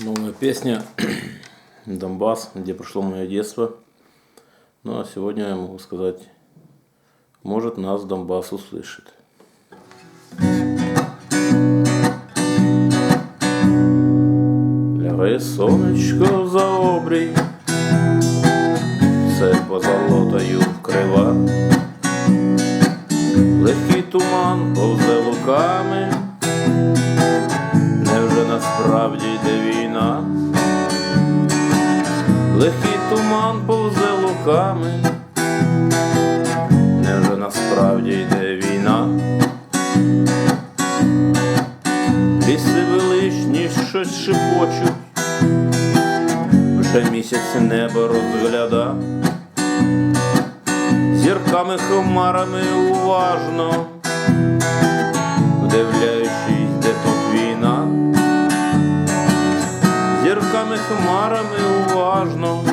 Новая песня Донбасс, где прошло мое детство. Ну а сегодня я могу сказать, может нас Донбасс услышит. Лягає сонечко за обрій, все позолотою вкрива. Легкий туман повзе луками, Невже насправді йде війна? Ліси величні щось шепочуть, вже місяць небо розгляда, зірками хмарами уважно, вдивляючись, хмарами уважно,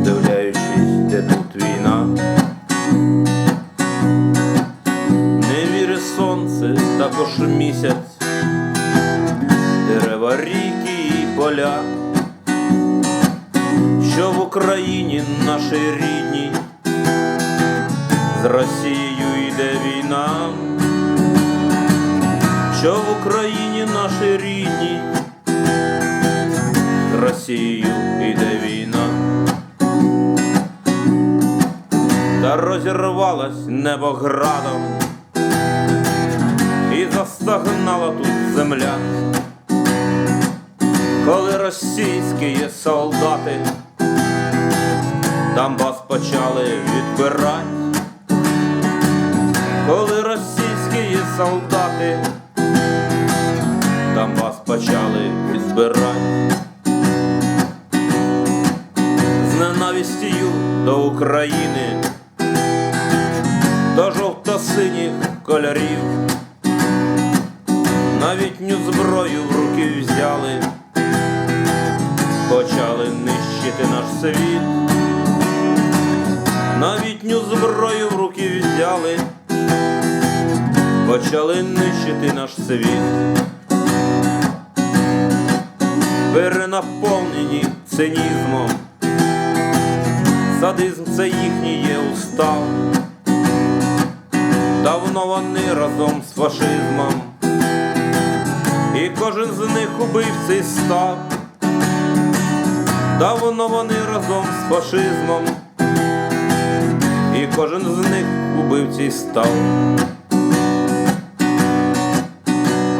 вдивляючись, де тут війна. Не віри сонце, також місяць, дерева, ріки і поля, що в Україні нашій рідній, з Росією йде війна, що в Україні нашій рідній, з Росією йде війна. Та розірвалась небо градом. І застагнала тут земля, коли російські солдати Донбас почали відбирати, коли російські солдати Донбас почали відбирати до України, до жовто-синіх кольорів. Навітню зброю в руки взяли, почали нищити наш світ, навітню зброю в руки взяли, почали нищити наш світ, перенаповнені цинізмом, садизм це їхній є устав. Давно вони разом з фашизмом і кожен з них убивцей став. Давно вони разом з фашизмом, і кожен з них убивцей став.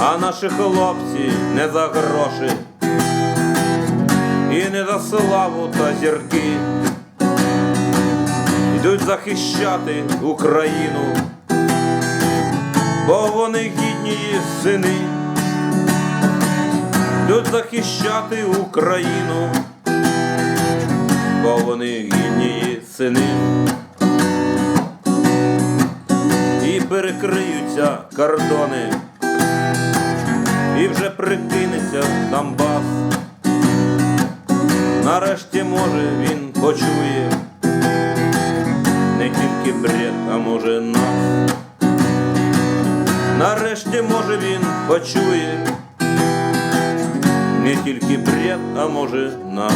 А наші хлопці не за гроші, і не за славу та зірки. Йдуть захищати Україну, бо вони гідні її сини йдуть захищати Україну, бо вони гідні її сини. І перекриються кордони, і вже прикинеться Донбас. Нарешті, може, він почує бред, а може нас. Нарешті, може, він почує не тільки бред, а може нас.